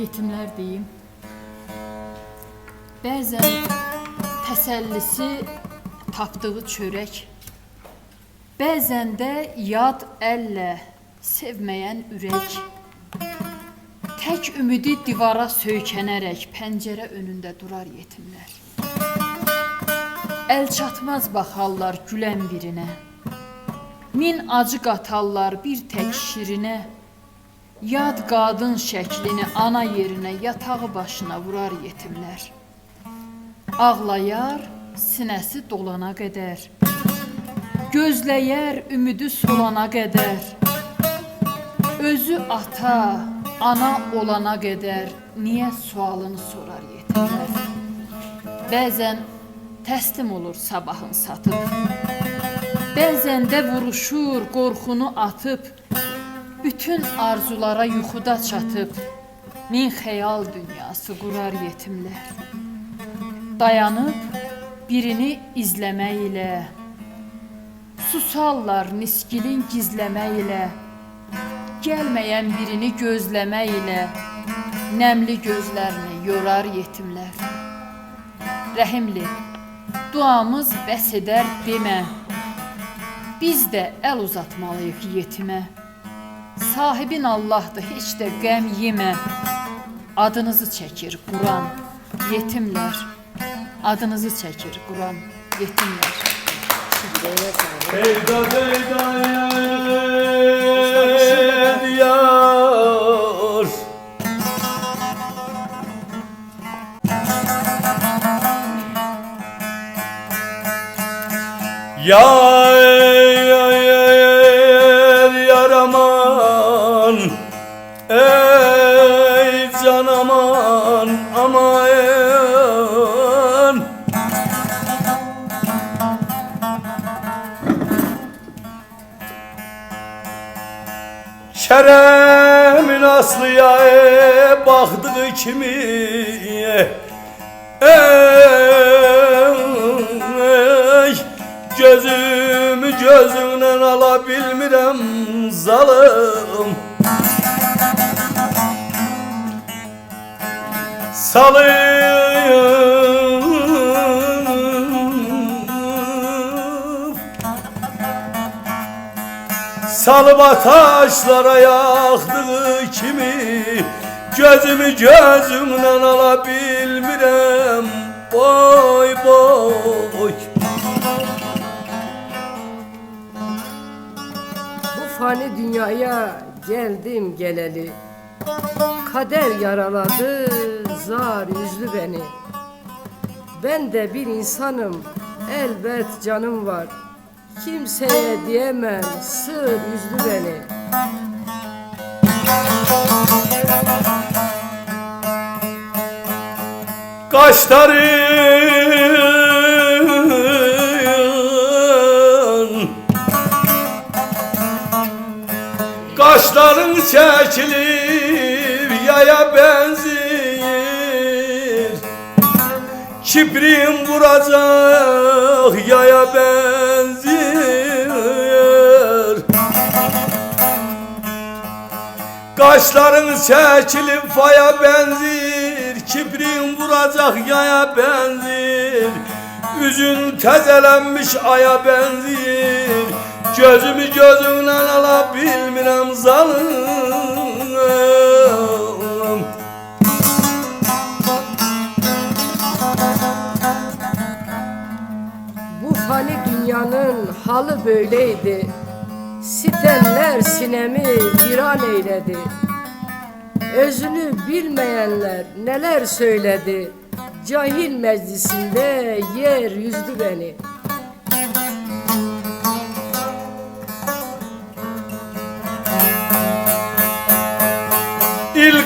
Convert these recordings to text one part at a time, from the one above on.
yetimlər deyim. Bəzən təsəllisi tapdığı çörək, bəzən də yad əllə sevməyən ürək. Tək ümidi divara söykənərək pəncərə önündə durar yetimlər. Əl çatmaz baxarlar gülən birinə. Min acı qatarlar bir tək şirinə. Yad qadın şəklini ana yerinə yatağı başına vurar yetimlər. Ağlayar, sinəsi dolana qədər. Gözləyər ümidi solana qədər. Özü ata, ana olana qədər niyə sualını sorar yetimlər. Bəzən təslim olur sabahın satıb. Bəzən də vuruşur, qorxunu atıb. Bütün arzulara yuxuda çatıb. Min xəyal dünyası qurar yetimlər. Dayanıb birini izləmək ilə Susallar niskilin gizləmək ilə Gəlməyən birini gözləmək ilə Nəmli gözlərini yorar yetimlər Rəhimli, duamız bəs edər demə Biz də əl uzatmalıyıq yetimə Sahibin Allahdır, heç də qəm yemə Adınızı çəkir Quran, yetimlər Adınızı çəkir Quran, yetimlər Eyda eyda yer yar can aman aman. Şeremin aslıya e, baktığı kimi e, Ey gözümü gözünden alabilmirem zalım Salım Salıba taşlara yaktığı kimi Gözümü gözümden alabilmirem. Boy boy. Bu fani dünyaya geldim geleli Kader yaraladı zar yüzlü beni. Ben de bir insanım elbet canım var. Kimseye diyemem sır yüzlü beni. Kaşların Kaşların çekilir yaya benziyor Kibrim vuracak yaya benziyor Kaşların çekilip faya benzir Kibrin vuracak yaya benzir Üzün tezelenmiş aya benzir Gözümü gözünden alabilmirem zalım. Bu fani dünyanın halı böyleydi. Sitemler sinemi viran eyledi. Özünü bilmeyenler neler söyledi. Cahil meclisinde yer yüzdü beni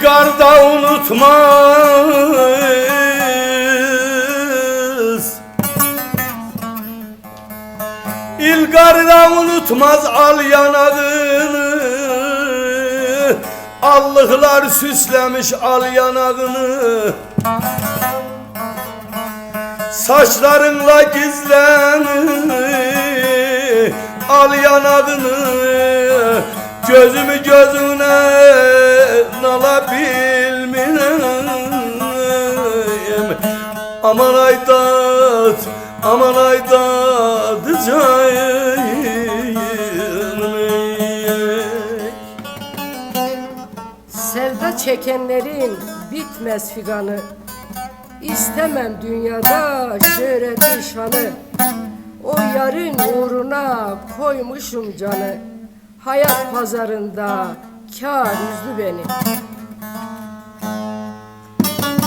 İlgarda unutmaz. İlgarda unutmaz al yanağını. Allıklar süslemiş al yanağını. Saçlarınla gizlen Al yanağını. Gözümü gözüne alabilmirem Aman aydat, aman aydat cayım Sevda çekenlerin bitmez figanı. İstemem dünyada şöhretin şanı O yarın uğruna koymuşum canı. Hayat pazarında kar üzdü beni.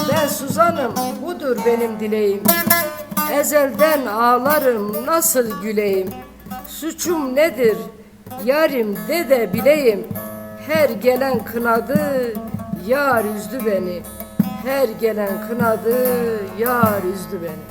Ben Suzan'ım budur benim dileğim. Ezelden ağlarım nasıl güleyim? Suçum nedir? Yarim de de bileyim. Her gelen kınadı yar üzdü beni. Her gelen kınadı yar üzdü beni